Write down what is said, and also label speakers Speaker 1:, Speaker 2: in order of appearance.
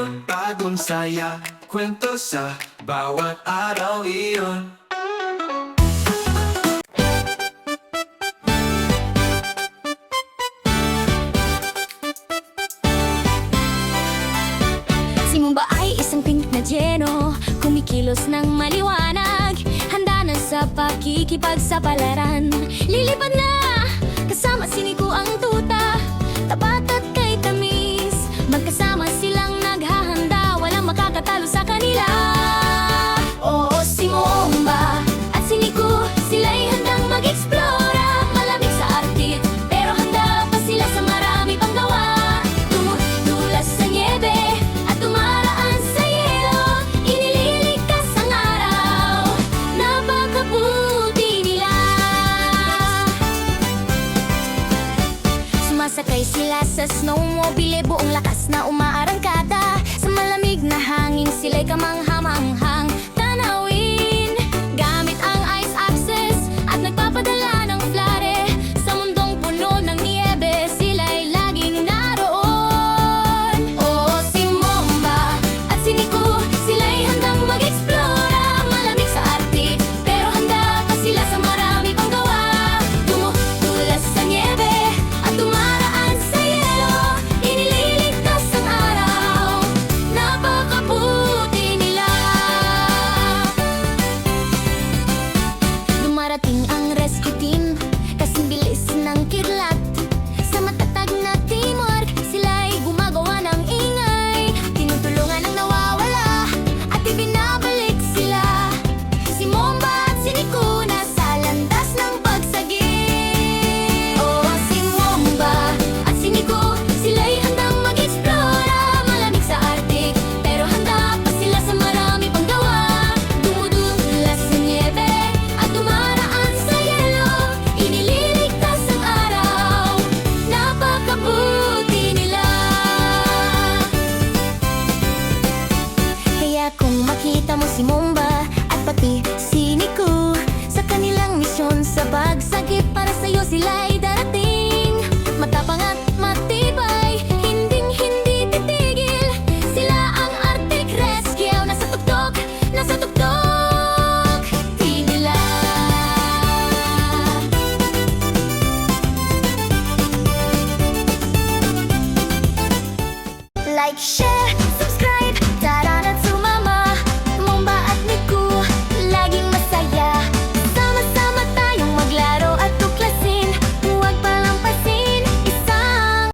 Speaker 1: iyon Bagong saya, kwento sa bawat araw iyon
Speaker 2: Si Mumba ay isang pink na jeno Kumikilos ng maliwanag Handa na sa pakikipagsapalaran Lilipad na! Sakay sila sa snowmobile Buong lakas na umaarangkada Sa malamig na hangin sila'y kamangha makita mo si Mumba at pati si Niku Sa kanilang misyon sa pagsagip para sa iyo sa'yo sila'y darating. Matapang at matibay, hinding hindi titigil. Sila ang Arctic Rescue, nasa tuktok, nasa tuktok. Di Like, share